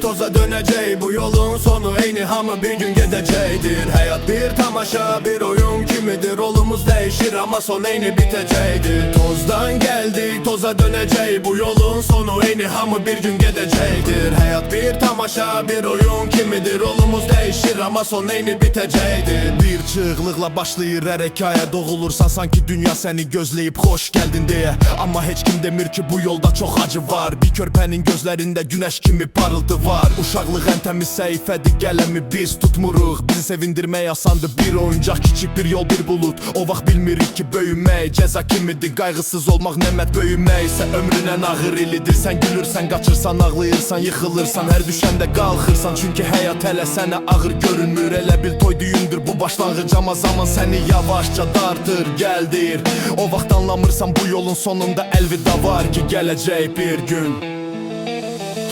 toza dönecek Bu yolun sonu. Eyni hamı bir gün gidecektir Hayat bir tamaşa bir oyun kimidir Olumuz değişir ama son eyni bitecektir Tozdan geldik toza dönecek Bu yolun sonu eyni hamı bir gün gidecektir Hayat bir tamaşa bir oyun kimidir. Olumuz değişir ama son eyni bitecektir Bir çığlıkla başlayır her hikaye Doğulursan sanki dünya seni gözleyip hoş geldin diye. Ama hiç kim demir ki bu yolda çok acı var. Bir körpenin gözlerinde güneş kimi parıltı var. Uşaqlıq en temiz seyfədir gəlemi biz tutmuruq Bizi sevindirmək asandı bir oyuncaq Kiçik bir yol bir bulut. O vaxt bilmirik ki böyümək Cəza kimidir? Qayğısız olmaq nemət böyümək isə ömrün ən ağır ilidir Sən gülürsən qaçırsan ağlayırsan yıxılırsan Hər düşəndə qalxırsan çünki həyat hələ sənə ağır görünmür. Elə bil toy düyündür bu başlanğıc ama zaman səni yavaşca dartır gəl deyir O vaxt anlamırsan bu yolun sonunda əlvida var ki gələcək bir gün.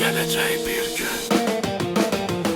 Gələcək bir gün.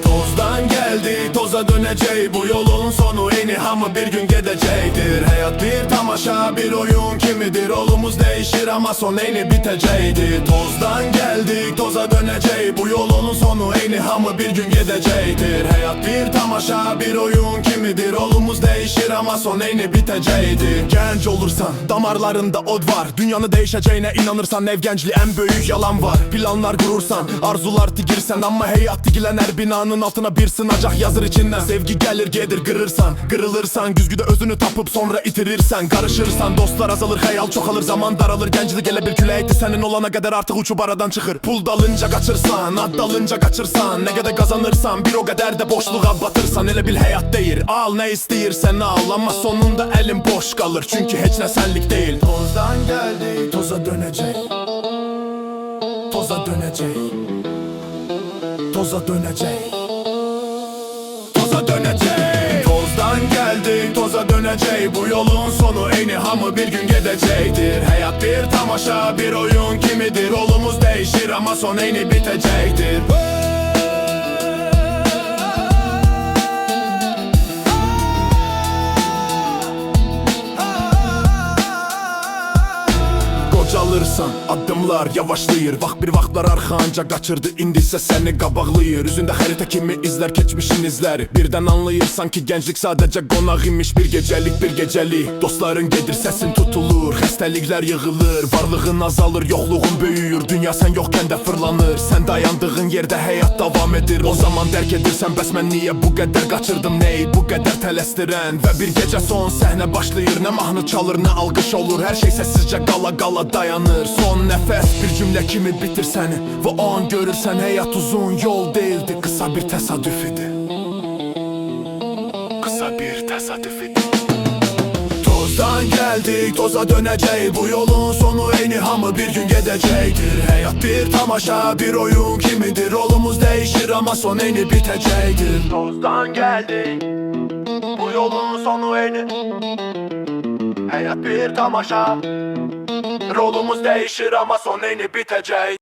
Tozdan geldi toza dönecek Bu yolun sonu eni hamı bir gün gidecektir. Hayat bir tamaşa bir oyun kimidir Olumuz değişir ama son eni bitecektir Tozdan geldik toza dönecek Bu yolun sonu eni hamı bir gün gidecektir. Hayat bir tamaşa bir oyun kimidir Olumuz değişir ama son eni bitecektir Genç olursan damarlarında od var. Dünyanı değişeceğine inanırsan ev gençliği en büyük yalan var. Planlar kurursan arzular tigirsen Ama hayat digilen her binanın altına bir sınacak. Yazır içinden Sevgi gelir gelir kırırsan Kırılırsan güzgüde özünü tapıp sonra itirirsen. Karışırsan dostlar azalır hayal çoğalır. Zaman daralır Genclik ele bir küleydi senin olana kadar artık uçup aradan çıkır. Pul dalınca kaçırsan ad dalınca kaçırsan. Ne kadar kazanırsan bir o kadar da boşluğa batırsan. Ele bil hayat değil al ne isteyirsen al. Ama sonunda elin boş kalır. Çünkü hiç ne senlik değil. Tozdan geldi toza dönecek. Toza dönecek. Toza dönecek Toza dönecek. Tozdan geldik toza dönecek. Bu yolun sonu eni hamı bir gün gidecektir. Hayat bir tamaşa bir oyun kimidir. Olumuz değişir ama son eni bitecektir Qocalırsan addımlar yavaşlayır. Vaxt bir vaxtlar arxanca qaçırdı indisə səni qabaqlayır. Üzündə xəritə kimi izlər keçmişin izləri. Birdən anlayırsan ki gənclik sadəcə qonaq imiş. Bir gecəlik bir gecəlik Dostların gedir səsin tutulur Xəstəliklər yığılır Varlığın azalır yoxluğun böyüyür Dünya sən yoxkən də fırlanır Sən dayandığın yerdə həyat davam edir. O zaman dərk edirsən bəs mən niyə bu qədər qaçırdım Neyi bu qədər tələsdirən Və bir gecə son səhnə başlayır. Nə mahnı çalır nə alqış olur. Hər şey səssizcə qala qala dayanır. Son nəfəs bir cümlə kimi bitir səni Və o an görürsən həyat uzun yol değildi. Qısa bir təsadüf idi. Kısa bir tesadüf idi Tozdan geldik toza dönecek Bu yolun sonu eyni hamı bir gün gidecektir Hayat bir tamaşa bir oyun kimidir? Olumuz değişir ama son eyni bitecektir. Tozdan geldik Bu yolun sonu eyni Hayat bir tamaşa. Rolumuz değişir ama son eyni bitecek